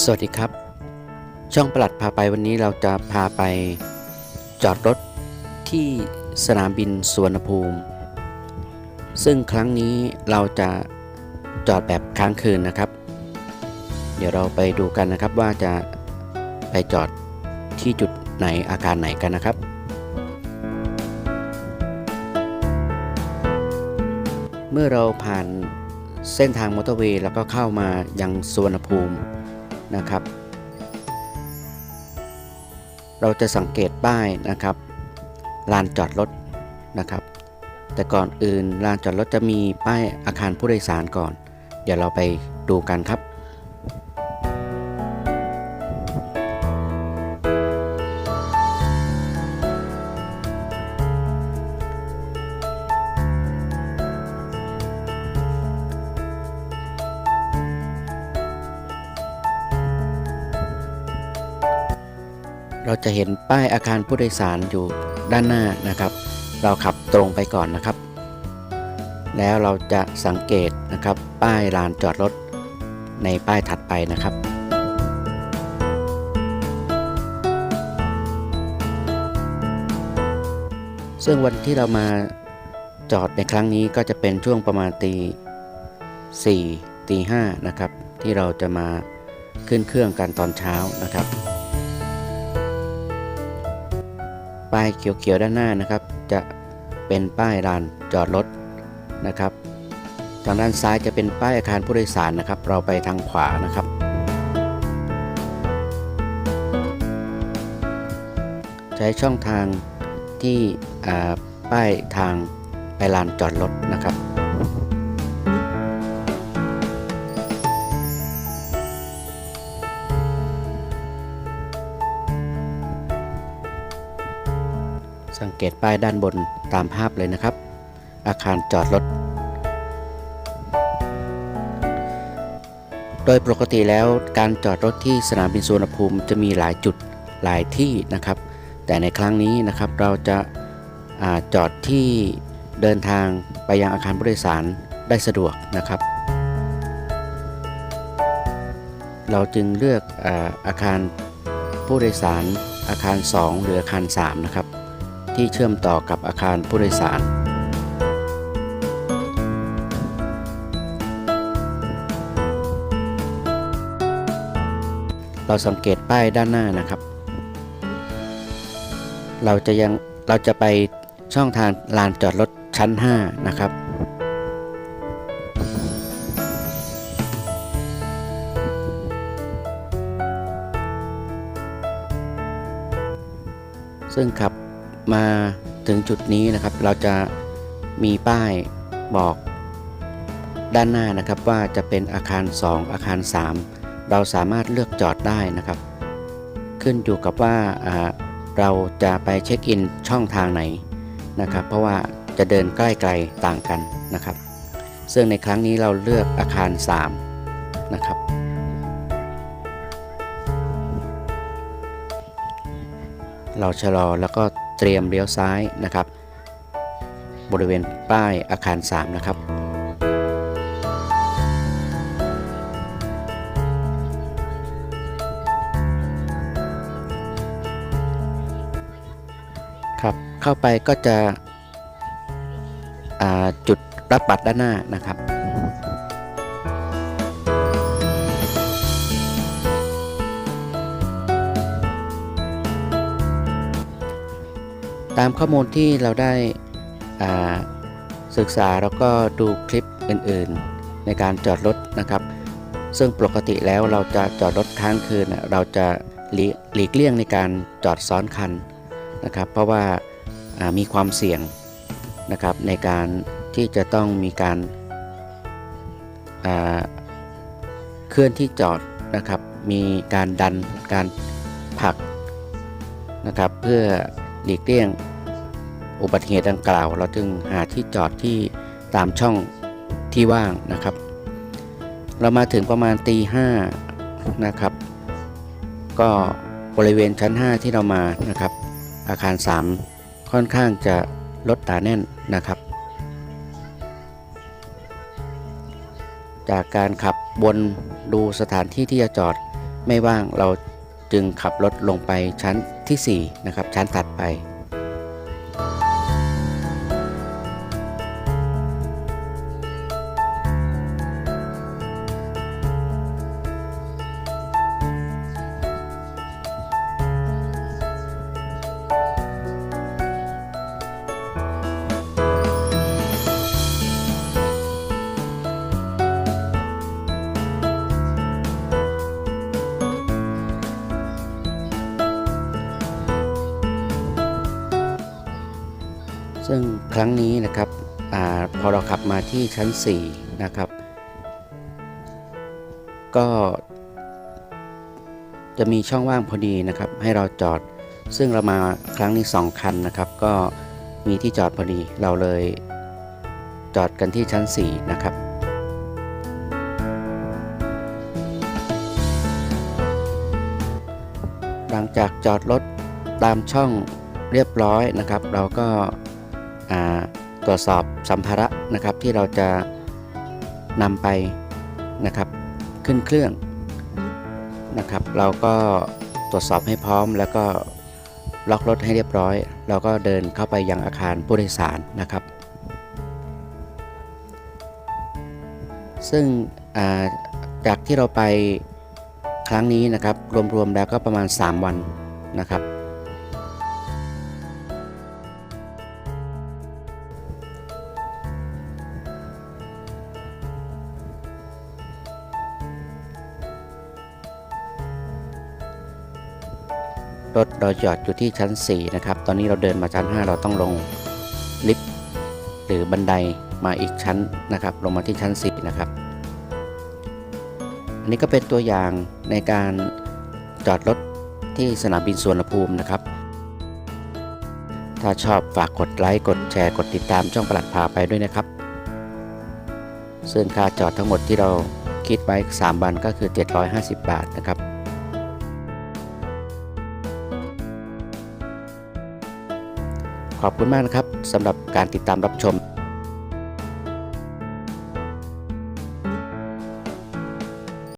สวัสดีครับ ช่องประหลัดพาไปวันนี้เราจะพาไปจอดรถที่สนามบินสุวรรณภูมิ ซึ่งครั้งนี้เราจะจอดแบบค้างคืนนะครับ เดี๋ยวเราไปดูกันนะครับว่าจะไปจอดที่จุดไหนอาคารไหนกันนะครับ เมื่อเราผ่านเส้นทางมอเตอร์เวย์แล้วก็เข้ามายังสุวรรณภูมิ นะครับ เราจะสังเกตป้ายนะครับ ลานจอดรถนะครับ แต่ก่อนอื่นลานจอดรถจะมีป้ายอาคารผู้โดยสารก่อน เดี๋ยวเราไปดูกันครับ เราจะเห็นป้ายอาคารผู้โดยสารอยู่ด้านหน้านะครับ เราขับตรงไปก่อนนะครับ แล้วเราจะสังเกตนะครับ ป้ายลานจอดรถในป้ายถัดไปนะครับซึ่งวันที่เรามาจอดในครั้งนี้ก็จะเป็นช่วงประมาณตีสี่ตีห้านะครับ ที่เราจะมาขึ้นเครื่องกันตอนเช้านะครับ ป้ายเขียวๆด้านหน้านะครับ จะเป็นป้ายลานจอดรถนะครับ ทางด้านซ้ายจะเป็นป้ายอาคารผู้โดยสารนะครับ เราไปทางขวานะครับ ใช้ช่องทางที่ป้ายทางไปลานจอดรถนะครับ สังเกตป้ายด้านบนตามภาพเลยนะครับ อาคารจอดรถ โดยปกติแล้วการจอดรถที่สนามบินสุวรรณภูมิจะมีหลายจุดหลายที่นะครับ แต่ในครั้งนี้นะครับเราจะอาจอดที่เดินทางไปยังอาคารผู้โดยสารได้สะดวกนะครับ เราจึงเลือกอาอาคารผู้โดยสารอาคาร 2 หรืออาคาร 3 นะครับ ที่เชื่อมต่อกับอาคารผู้โดยสาร เราสังเกตป้ายด้านหน้านะครับ เราจะยังเราจะไปช่องทางลานจอดรถชั้น 5 นะครับซึ่งขับ มาถึงจุดนี้นะครับเราจะมีป้ายบอกด้านหน้านะครับว่าจะเป็นอาคาร 2 อาคาร 3 เราสามารถเลือกจอดได้นะครับ ขึ้นอยู่กับว่าเราจะไปเช็คอินช่องทางไหนนะครับ เพราะว่าจะเดินใกล้ไกลต่างกันนะครับ ซึ่งในครั้งนี้เราเลือกอาคาร 3 นะครับ เราชะลอแล้วก็ ตรียมเลี้ยวซ้ายนะครับ บริเวณป้ายอาคาร 3 นะครับ ครับเข้าไปก็จะจุดรับบัตรด้านหน้านะครับ ตามข้อมูลที่เราได้ศึกษาแล้วก็ดูคลิปอื่นๆในการจอดรถนะครับ ซึ่งปกติแล้วเราจะจอดรถค้างคืนเราจะหลีกเลี่ยงในการจอดซ้อนคันนะครับ เพราะว่าามีความเสี่ยงนะครับในการที่จะต้องมีการาเคลื่อนที่จอดนะครับ มีการดันการผลักนะครับเพื่อ หลีกเลี่ยงอุบัติเหตุดังกล่าว เราจึงหาที่จอดที่ตามช่องที่ว่างนะครับ เรามาถึงประมาณตีห้านะครับ ก็บริเวณชั้น 5 ที่เรามานะครับ อาคาร 3 ค่อนข้างจะรถตาแน่นนะครับ จากการขับวนดูสถานที่ที่จะจอดไม่ว่างเรา จึงขับรถลงไปชั้นทีสี่4นะครับชั้นถัดไป ซึ่งครั้งนี้นะครับอพอเราขับมาที่ชั้น 4 นะครับ ก็จะมีช่องว่างพอดีนะครับ ให้เราจอด ซึ่งเรามาครั้งนี้ 2 คันนะครับ ก็มีที่จอดพอดีเราเลยจอดกันที่ชั้น 4 นะครับหลังจากจอดรถตามช่องเรียบร้อยนะครับ เราก็ ตรวจสอบสัมภาระนะครับที่เราจะนำไปนะครับขึ้นเครื่องนะครับ เราก็ตรวจสอบให้พร้อม แล้วก็ล็อกรถให้เรียบร้อย เราก็เดินเข้าไปยังอาคารผู้โดยสารนะครับ ซึ่งาจากที่เราไปครั้งนี้นะครับรวมๆแล้วก็ประมาณ 3 วันนะครับ รถเราจอดอยู่ที่ชั้น 4 นะครับ ตอนนี้เราเดินมาชั้น 5 เราต้องลงลิฟต์หรือบันไดมาอีกชั้นนะครับ ลงมาที่ชั้น 4 นะครับ อันนี้ก็เป็นตัวอย่างในการจอดรถที่สนามบินสุวรรณภูมินะครับ ถ้าชอบฝากกดไลค์ กดแชร์ กดติดตามช่องประหลัดพาไปด้วยนะครับ ซึ่งค่าจอดทั้งหมดที่เราคิดไว้ 3 วันก็คือ 750 บาทนะครับ ขอบคุณมากนะครับสำหรับการติดตามรับชม